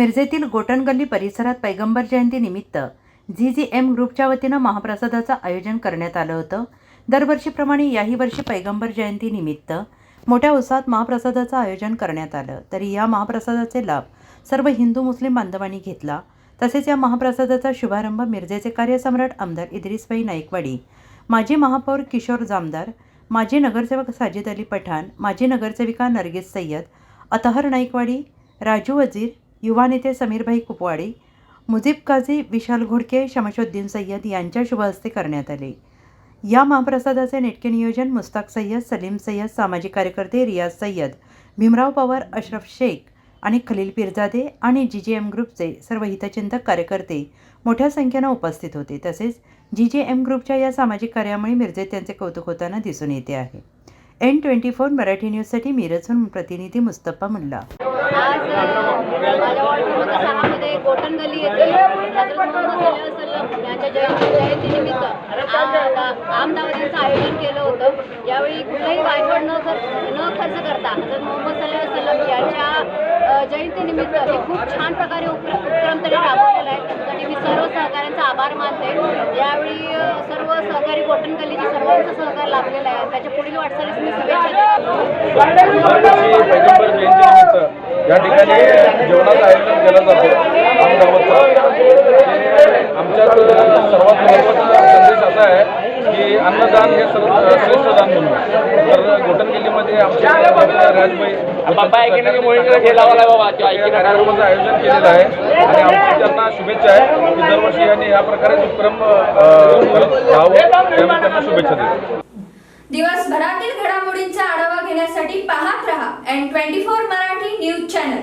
मिरजेतील गोटणगल्ली परिसरात पैगंबर जयंतीनिमित्त झी जी एम ग्रुपच्या वतीनं महाप्रसादाचं आयोजन करण्यात आलं होतं. दरवर्षीप्रमाणे याही वर्षी पैगंबर जयंतीनिमित्त मोठ्या उत्साहात महाप्रसादाचं आयोजन करण्यात आलं. तरी या महाप्रसादाचे लाभ सर्व हिंदू मुस्लिम बांधवांनी घेतला. तसेच या महाप्रसादाचा शुभारंभ मिरजेचे कार्यसम्राट आमदार इद्रिसबाई नाईकवाडी माजी महापौर किशोर जामदार माजी नगरसेवक साजिद अली पठाण माजी नगरसेविका नरगिस सय्यद अतहर नाईकवाडी राजू वजीर युवा नेते समीरभाई कुपवाडी मुजीब काझी विशाल घोडके शमशुद्दीन सय्यद यांच्या शुभहस्ते करण्यात आले. या महाप्रसादाचे नेटके नियोजन मुस्ताक सय्यद सलीम सय्यद सामाजिक कार्यकर्ते रियाज सय्यद भीमराव पवार अशरफ शेख आणि खलील पिरजादे आणि जी जी एम ग्रुपचे सर्व हितचिंतक कार्यकर्ते मोठ्या संख्येनं उपस्थित होते. तसेच जी जी एम ग्रुपच्या या सामाजिक कार्यामुळे मिरजेत त्यांचे कौतुक होताना दिसून येते आहे. एन ट्वेंटी फोर मराठी न्यूजसाठी मिरजहून प्रतिनिधी मुस्तफा मुल्ला. सहामध्ये गली गल्ली येथे यांच्या जयंती जयंतीनिमित्त आ- आमदावरीचं आयोजन केलं होतं. यावेळी कुठलाही वायफळ न खर्च न खर्च करता हजरत मोहम्मद सल्ला सलम यांच्या जयंतीनिमित्त हे खूप छान प्रकारे उपक्र उपक्रम तरी राबवलेला आहे. त्यासाठी मी सर्व सहकाऱ्यांचा आभार मानते. यावेळी सर्व सहकारी गोटन गल्लीचे सर्वांचा सहकार लाभलेला आहे. त्याच्या पुढील वाटचालीस मी शुभेच्छा या ठिकाणी जेवणाचं आयोजन केलं जातं. आमच्यात सर्वात महत्त्वाचा संदेश असा आहे की अन्नदान हे सर्व श्रेष्ठ दान म्हणून तर गोटनगिल्लीमध्ये आमच्या कार्यक्रमाचं आयोजन केलेलं आहे. आणि आमची त्यांना शुभेच्छा आहे की दरवर्षी यांनी या प्रकारे उपक्रम अ, करत राहावं. त्यामुळे त्यांना शुभेच्छा देतो. दिवसभरातील घडामोडींचा आढावा घेण्यासाठी पाहत रहा N twenty four Marathi news channel.